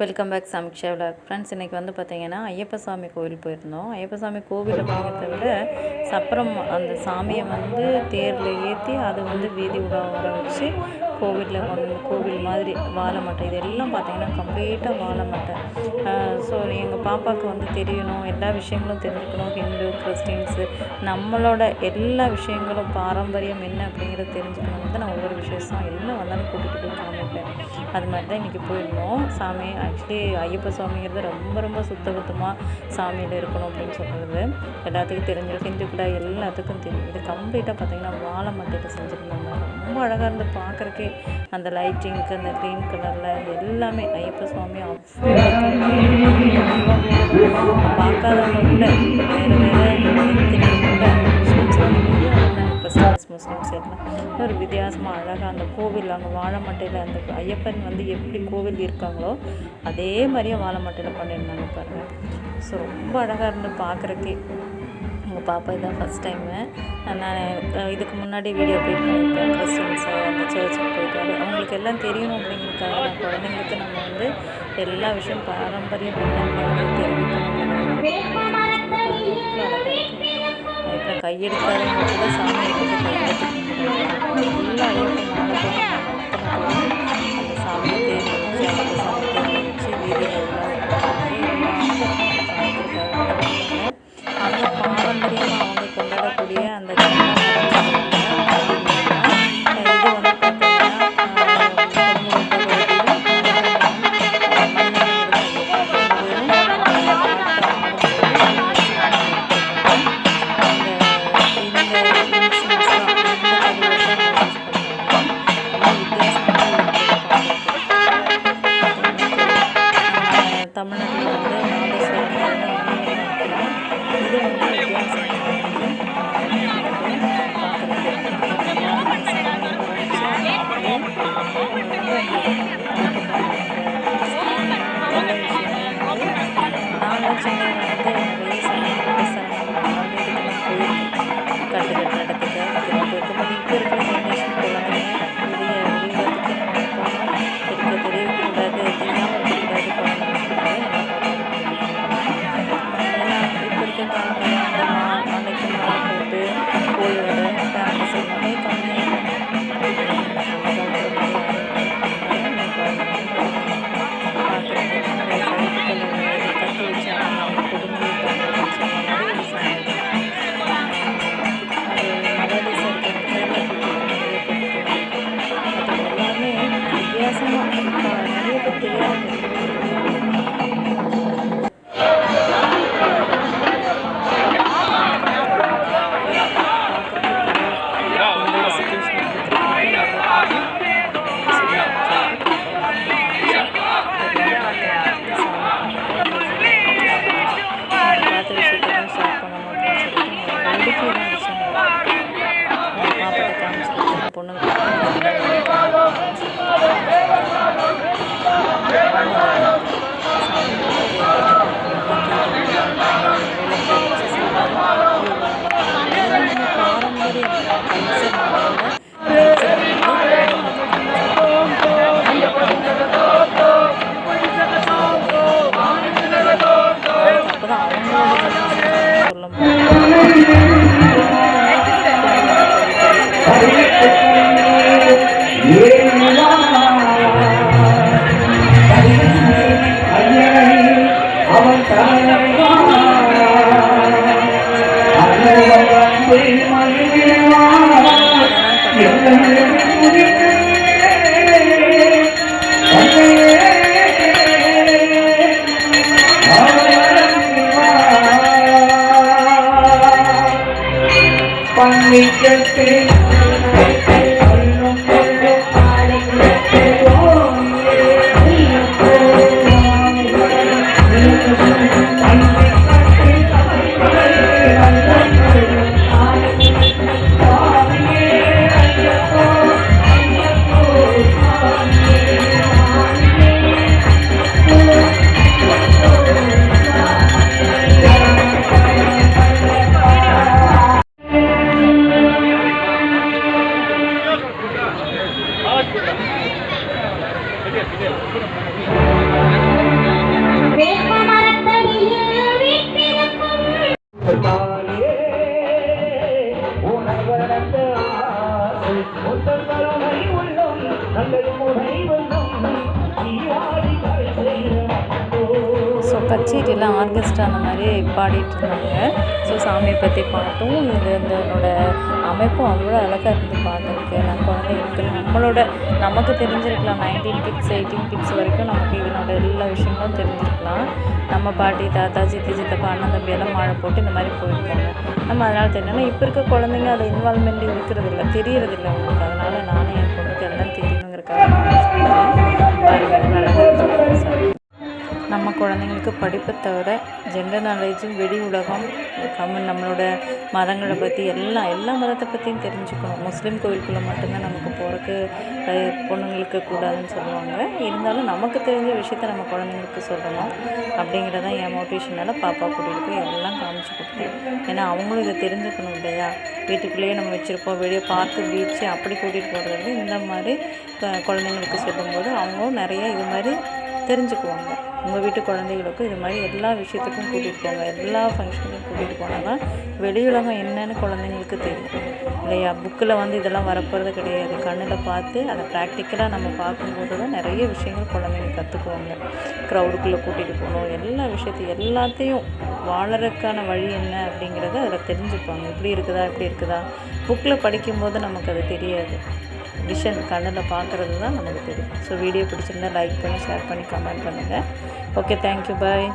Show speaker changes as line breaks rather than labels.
Welcome back Sameeksha vlog friends இன்றைக்கி வந்து பார்த்திங்கன்னா ஐயப்ப சாமி கோவில் போயிருந்தோம். ஐயப்ப சாமி கோவில் அப்படிங்கிறத விட சப்பரம் அந்த சாமியை வந்து தேரில் ஏற்றி அதை வந்து வீதி உலா வர வச்சு கோவிலில் வந்து கோவில் மாதிரி வாழை மட்டை இதெல்லாம் பார்த்திங்கன்னா பார்த்தீங்கன்னா கம்ப்ளீட்டாக வாழை மட்டை ஸோ எங்கள் பாப்பாவுக்கு வந்து தெரியணும். எல்லா விஷயங்களும் தெரிஞ்சுக்கணும். ஹிந்து கிறிஸ்டின்ஸு. நம்மளோட எல்லா விஷயங்களும் பாரம்பரியம் என்ன அப்படிங்கிறத தெரிஞ்சுக்கணும். வந்து நான் ஒவ்வொரு விசேஷம் எல்லாம் வந்தாலும் கூட்டிகிட்டு போய் காமிப்பேன். அது மாதிரி தான் இன்றைக்கி போயிருந்தோம். சாமி ஆக்சுவலி ஐயப்ப சாமிங்கிறது ரொம்ப ரொம்ப சுத்தபத்தமாக சாமியில் இருக்கணும் அப்படின்னு சொல்கிறது எல்லாத்துக்கும் தெரிஞ்சு ஹிந்துக்குள்ள எல்லாத்துக்கும் தெரியும். இது கம்ப்ளீட்டாக பார்த்திங்கன்னா வாழை மட்டையில் செஞ்சுருந்தாங்க. ரொம்ப அழகாக இருந்து பார்க்குறக்கே அந்த லைட்டிங்க்கு அந்த க்ரீன் கலரில் எல்லாமே. ஐயப்ப சுவாமி அவ்வளோ பார்க்காதவங்க கூட வேறு வேறு முஸ்லீம்ஸ் எல்லாம். ஒரு வித்தியாசமாக அழகாக அந்த கோவில் அங்கே வாழைமட்டையில் அந்த ஐயப்பன் வந்து எப்படி கோவில் இருக்காங்களோ அதே மாதிரியே வாழைமட்டையில் பண்ணியிருந்தாங்க பாருங்கள் ஸோ ரொம்ப அழகாக இருந்து பார்க்குறக்கே எங்கள் பாப்பா இதான் ஃபஸ்ட் டைமு நான் இதுக்கு முன்னாடி வீடியோ அப்டேட் பண்ணியிருக்கேன். கிறிஸ்டின்ஸு அந்த சர்ச்சுக்கு போயிட்டு அவங்களுக்கு எல்லாம் தெரியணும் அப்படிங்கிறதுக்காக நான் குழந்தைங்களுக்கு நம்ம வந்து எல்லா விஷயம் பாரம்பரியம் என்ன தெரிவிக்கணும். இப்போ கையெடுக்காதவங்க கூட சாமி எடுத்து கையெடுத்து எல்லா ஐயப்பன் காமிச்சிருக்கேன் அவங்களோட சொல்ல முடியும்.
Thank you.
ஸோ கச்சேரியில் ஆர்கெஸ்ட்ரா அந்த மாதிரி பாடிட்டு இருந்தாங்க. ஸோ சாமியை பற்றி பாட்டும். இது இதனோட அமைப்பும் அவ்வளோ அழகாக இருந்து பார்த்துருக்கு நான் குழந்தைங்களுக்கு நம்மளோட நமக்கு தெரிஞ்சிருக்கலாம். நைன்டீன் கிட்ஸ் எயிட்டீன் கிட்ஸ் வரைக்கும் நமக்கு இதனோட எல்லா விஷயங்களும் தெரிஞ்சிருக்கலாம். நம்ம பாட்டி தாத்தா சித்தி சித்தப்பா அண்ணன் தம்பி எல்லாம் மாலை போட்டு இந்த மாதிரி போயிருக்காங்க. நம்ம அதனால் தெரியணும் இப்போ இருக்க குழந்தைங்க அது இன்வால்மெண்ட் இருக்கிறது இல்லை தெரியறதில்லை அவங்களுக்கு. அதனால் நானும் என் பொண்ணுக்கு எல்லாம் தெரியணுங்கிறக்காக குழந்தைங்களுக்கு படிப்பை தவிர ஜென்ரல் நாலேஜும் வெளி உலகம் கம்மன் நம்மளோட மதங்களை பற்றி எல்லாம் எல்லா மதத்தை பற்றியும் தெரிஞ்சுக்கணும். முஸ்லீம் கோவிலுக்குள்ளே மட்டும்தான் நமக்கு போகிறக்கு பொண்ணுங்களுக்கு கூடாதுன்னு சொல்லுவாங்க. இருந்தாலும் நமக்கு தெரிஞ்ச விஷயத்த நம்ம குழந்தைங்களுக்கு சொல்லணும். அப்படிங்கிறதான் என் மோட்டிவேஷனால் பாப்பா கூட்டிகிட்டு போய் எல்லாம் காமிச்சு கொடுத்தேன். ஏன்னா அவங்களும் இதை தெரிஞ்சுக்கணும் இல்லையா? வீட்டுக்குள்ளேயே நம்ம வச்சுருப்போம். வெளியே பார்க்கு பீச்சு அப்படி கூட்டிகிட்டு போகிறது இந்த மாதிரி குழந்தைங்களுக்கு சொல்லும்போது அவங்களும் நிறைய இது மாதிரி தெரிஞ்சுக்குவாங்க. உங்கள் வீட்டு குழந்தைகளுக்கும் இது மாதிரி எல்லா விஷயத்துக்கும் கூட்டிகிட்டு போங்க. எல்லா ஃபங்க்ஷனுக்கும் கூட்டிகிட்டு போனால் தான் வெளியுலகம் என்னன்னு குழந்தைங்களுக்கு தெரியும். இல்லையா? புக்கில் வந்து இதெல்லாம் வரப்போகிறது கிடையாது. கண்ணில் பார்த்து அதை ப்ராக்டிக்கலாக நம்ம பார்க்கும்போது தான் நிறைய விஷயங்கள் குழந்தைங்க கற்றுக்குவாங்க க்ரௌடுக்குள்ளே கூட்டிகிட்டு போகணும். எல்லா விஷயத்தையும் எல்லாத்தையும் வாழறதுக்கான வழி என்ன அப்படிங்கிறத அதில் தெரிஞ்சுப்பாங்க. இப்படி இருக்குதா? இப்படி இருக்குதா? புக்கில் படிக்கும்போது நமக்கு அது தெரியாது. விஷன் கண்ணில் பார்க்குறது தான் நமக்கு தெரியும். ஸோ வீடியோ பிடிச்சிருந்தா லைக் பண்ணி ஷேர் பண்ணி கமெண்ட் பண்ணுங்கள் ஓகே தேங்க்யூ பாய்